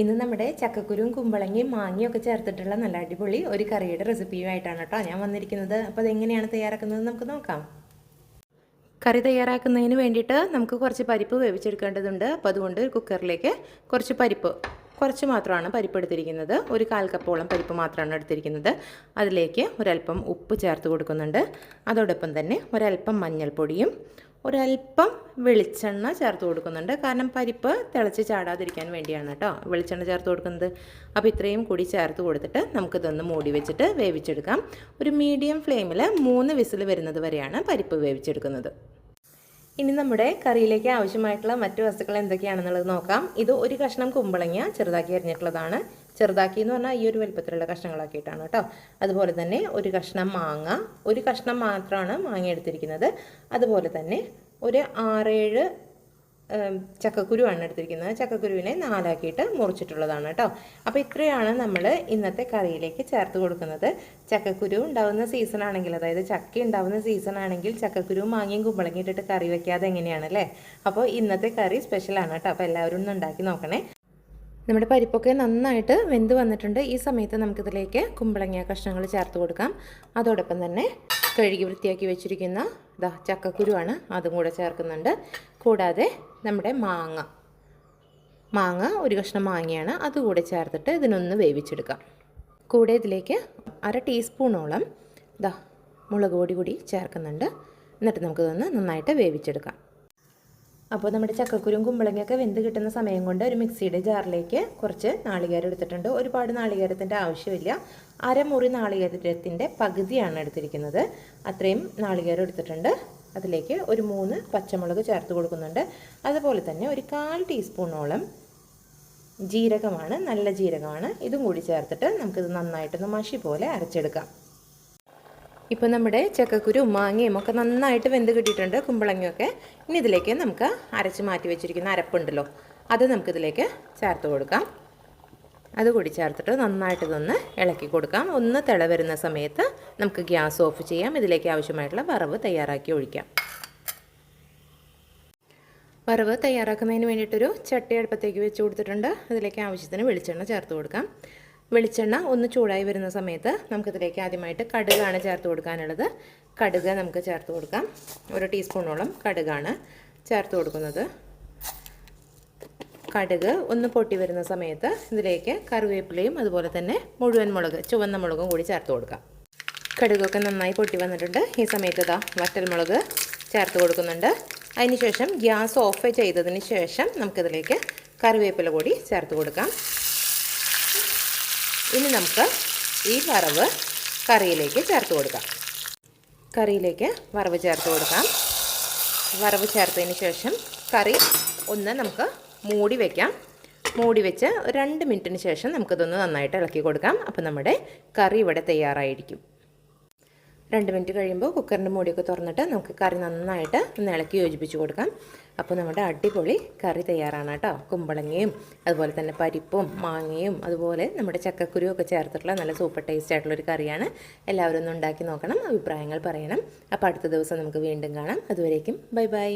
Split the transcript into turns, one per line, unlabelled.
ഇന്ന് നമ്മുടെ ചക്കക്കുരും കുമ്പളങ്ങയും മാങ്ങയും ഒക്കെ ചേർത്തിട്ടുള്ള നല്ല അടിപൊളി ഒരു കറിയുടെ റെസിപ്പിയുമായിട്ടാണ് കേട്ടോ ഞാൻ വന്നിരിക്കുന്നത്. അപ്പോൾ അതെങ്ങനെയാണ് തയ്യാറാക്കുന്നത് നമുക്ക് നോക്കാം. കറി തയ്യാറാക്കുന്നതിന് വേണ്ടിയിട്ട് നമുക്ക് കുറച്ച് പരിപ്പ് വേവിച്ചെടുക്കേണ്ടതുണ്ട്. അപ്പോൾ അതുകൊണ്ട് കുക്കറിലേക്ക് കുറച്ച് പരിപ്പ് കുറച്ച് മാത്രമാണ് പരിപ്പ് എടുത്തിരിക്കുന്നത് ഒരു കാൽ കപ്പോളം പരിപ്പ് മാത്രമാണ് എടുത്തിരിക്കുന്നത്. അതിലേക്ക് ഒരല്പം ഉപ്പ് ചേർത്ത് കൊടുക്കുന്നുണ്ട്. അതോടൊപ്പം തന്നെ ഒരല്പം മഞ്ഞൾപ്പൊടിയും ഒരല്പം വെളിച്ചെണ്ണ ചേർത്ത് കൊടുക്കുന്നുണ്ട്. കാരണം പരിപ്പ് തിളച്ച് ചാടാതിരിക്കാൻ വേണ്ടിയാണ് കേട്ടോ വെളിച്ചെണ്ണ ചേർത്ത് കൊടുക്കുന്നത്. അപ്പോൾ ഇത്രയും കൂടി ചേർത്ത് കൊടുത്തിട്ട് നമുക്കിതൊന്ന് മൂടി വെച്ചിട്ട് വേവിച്ചെടുക്കാം. ഒരു മീഡിയം ഫ്ലെയിമിൽ മൂന്ന് വിസിൽ വരുന്നത് വരെയാണ് പരിപ്പ് വേവിച്ചെടുക്കുന്നത്. ഇനി നമ്മുടെ കറിയിലേക്ക് ആവശ്യമായിട്ടുള്ള മറ്റു വസ്തുക്കൾ എന്തൊക്കെയാണെന്നുള്ളത് നോക്കാം. ഇത് ഒരു കഷ്ണം കുമ്പളങ്ങ ചെറുതാക്കി അരിഞ്ഞിട്ടുള്ളതാണ്. ചെറുതാക്കി എന്ന് പറഞ്ഞാൽ ഈ ഒരു വലുപ്പത്തിലുള്ള കഷ്ണങ്ങളാക്കിയിട്ടാണ് കേട്ടോ. അതുപോലെ തന്നെ ഒരു കഷ്ണം മാങ്ങ. ഒരു കഷ്ണം മാത്രമാണ് മാങ്ങ എടുത്തിരിക്കുന്നത്. അതുപോലെ തന്നെ ഒരു ആറേഴ് ചക്കക്കുരുവാണ് എടുത്തിരിക്കുന്നത്. ചക്കക്കുരുവിനെ നാലാക്കിയിട്ട് മുറിച്ചിട്ടുള്ളതാണ് കേട്ടോ. അപ്പോൾ ഇത്രയാണ് നമ്മൾ ഇന്നത്തെ കറിയിലേക്ക് ചേർത്ത് കൊടുക്കുന്നത്. ചക്കക്കുരു ഉണ്ടാവുന്ന സീസൺ ആണെങ്കിൽ അതായത് ചക്ക ഉണ്ടാവുന്ന സീസൺ ആണെങ്കിൽ ചക്കക്കുരു മാങ്ങിയും കുമ്പളങ്ങി ഇട്ടിട്ട് കറി വെക്കാതെ എങ്ങനെയാണല്ലേ അപ്പോൾ ഇന്നത്തെ കറി സ്പെഷ്യലാണ് കേട്ടോ. അപ്പോൾ എല്ലാവരും ഒന്ന് ഉണ്ടാക്കി നോക്കണേ. നമ്മുടെ പരിപ്പൊക്കെ നന്നായിട്ട് വെന്ത് വന്നിട്ടുണ്ട്. ഈ സമയത്ത് നമുക്കിതിലേക്ക് കുമ്പളങ്ങ കഷ്ണങ്ങൾ ചേർത്ത് കൊടുക്കാം. അതോടൊപ്പം തന്നെ കഴുകി വൃത്തിയാക്കി വെച്ചിരിക്കുന്ന ഇതാ ചക്കക്കുരുവാണ് അതും കൂടെ ചേർക്കുന്നുണ്ട്. കൂടാതെ നമ്മുടെ മാങ്ങ. മാങ്ങ ഒരു കഷ്ണം മാങ്ങയാണ്. അതുകൂടെ ചേർത്തിട്ട് ഇതിനൊന്ന് വേവിച്ചെടുക്കാം. കൂടെ ഇതിലേക്ക് അര ടീസ്പൂണോളം ഇതാ മുളക് പൊടി കൂടി ചേർക്കുന്നുണ്ട്. എന്നിട്ട് നമുക്കിതൊന്ന് നന്നായിട്ട് വേവിച്ചെടുക്കാം. അപ്പോൾ നമ്മുടെ ചക്കക്കുരും കുമ്പളങ്ങയൊക്കെ വെന്ത് കിട്ടുന്ന സമയം കൊണ്ട് ഒരു മിക്സിയുടെ ജാറിലേക്ക് കുറച്ച് നാളികേരം എടുത്തിട്ടുണ്ട്. ഒരുപാട് നാളികേരത്തിന്റെ ആവശ്യമില്ല. അരമുറി നാളികേരത്തിന്റെ പകുതിയാണ് എടുത്തിരിക്കുന്നത്. അത്രയും നാളികേരം എടുത്തിട്ടുണ്ട്. അതിലേക്ക് ഒരു മൂന്ന് പച്ചമുളക് ചേർത്ത് കൊടുക്കുന്നുണ്ട്. അതുപോലെ തന്നെ ഒരു കാൽ ടീസ്പൂണോളം ജീരകമാണ് നല്ല ജീരകമാണ്. ഇതും കൂടി ചേർത്തിട്ട് നമുക്കിത് നന്നായിട്ടൊന്ന് മഷി പോലെ അരച്ചെടുക്കാം. ഇപ്പോൾ നമ്മുടെ ചക്കക്കുരു മാങ്ങയും ഒക്കെ നന്നായിട്ട് വെന്ത് കിട്ടിയിട്ടുണ്ട് കുമ്പളങ്ങയൊക്കെ. ഇനി ഇതിലേക്ക് നമുക്ക് അരച്ച് മാറ്റി വെച്ചിരിക്കുന്ന അരപ്പുണ്ടല്ലോ അത് നമുക്കിതിലേക്ക് ചേർത്ത് കൊടുക്കാം. അത് കൂടി ചേർത്തിട്ട് നന്നായിട്ട് ഇതൊന്ന് ഇളക്കി കൊടുക്കാം. ഒന്ന് തിള വരുന്ന സമയത്ത് നമുക്ക് ഗ്യാസ് ഓഫ് ചെയ്യാം. ഇതിലേക്ക് ആവശ്യമായിട്ടുള്ള വറവ് തയ്യാറാക്കി ഒഴിക്കാം. വറവ് തയ്യാറാക്കുന്നതിന് വേണ്ടിയിട്ടൊരു ചട്ടി അടുപ്പത്തേക്ക് വെച്ച് കൊടുത്തിട്ടുണ്ട്. അതിലേക്ക് ആവശ്യത്തിന് വെളിച്ചെണ്ണ ചേർത്ത് കൊടുക്കാം. വെളിച്ചെണ്ണ ഒന്ന് ചൂടായി വരുന്ന സമയത്ത് നമുക്കിതിലേക്ക് ആദ്യമായിട്ട് കടുകാണ് ചേർത്ത് കൊടുക്കാനുള്ളത്. കടുക് നമുക്ക് ചേർത്ത് കൊടുക്കാം. ഒരു ടീസ്പൂണോളം കടുകാണ് ചേർത്ത് കൊടുക്കുന്നത്. കടുക് ഒന്ന് പൊട്ടി വരുന്ന സമയത്ത് ഇതിലേക്ക് കറിവേപ്പിലയും അതുപോലെ തന്നെ മുഴുവൻ മുളക് ചുവന്ന മുളകും കൂടി ചേർത്ത് കൊടുക്കാം. കടുകൊക്കെ നന്നായി പൊട്ടി വന്നിട്ടുണ്ട്. ഈ സമയത്ത് ഇതാ വറ്റൽമുളക് ചേർത്ത് കൊടുക്കുന്നുണ്ട്. അതിനുശേഷം ഗ്യാസ് ഓഫ് ചെയ്തതിന് ശേഷം നമുക്കിതിലേക്ക് കറിവേപ്പില കൂടി ചേർത്ത് കൊടുക്കാം. ഇനി നമുക്ക് ഈ വറവ് കറിയിലേക്ക് ചേർത്ത് കൊടുക്കാം. കറിയിലേക്ക് വറവ് ചേർത്ത് കൊടുക്കാം. വറവ് ചേർത്തതിന് ശേഷം കറി ഒന്ന് നമുക്ക് മൂടി വയ്ക്കാം മൂടി വെച്ച് രണ്ട് മിനിറ്റിന് ശേഷം നമുക്കിതൊന്ന് നന്നായിട്ട് ഇളക്കി കൊടുക്കാം. അപ്പോൾ നമ്മുടെ കറി ഇവിടെ തയ്യാറായിരിക്കും. രണ്ട് മിനിറ്റ് കഴിയുമ്പോൾ കുക്കറിന്റെ മൂടിയൊക്കെ തുറന്നിട്ട് നമുക്ക് കറി നന്നായിട്ട് ഒന്ന് ഇളക്കി യോജിപ്പിച്ച് കൊടുക്കാം. അപ്പോൾ നമ്മുടെ അടിപൊളി കറി തയ്യാറാണ് കേട്ടോ. കുമ്പളങ്ങയും അതുപോലെ തന്നെ പരിപ്പും മാങ്ങയും അതുപോലെ നമ്മുടെ ചക്കക്കുരുവും ഒക്കെ ചേർത്തിട്ടുള്ള നല്ല സൂപ്പർ ടേസ്റ്റ് ആയിട്ടുള്ളൊരു കറിയാണ്. എല്ലാവരും ഒന്ന് ഉണ്ടാക്കി നോക്കണം അഭിപ്രായങ്ങൾ പറയണം. അപ്പോൾ അടുത്ത ദിവസം നമുക്ക് വീണ്ടും കാണാം. അതുവരേക്കും ബൈ ബൈ.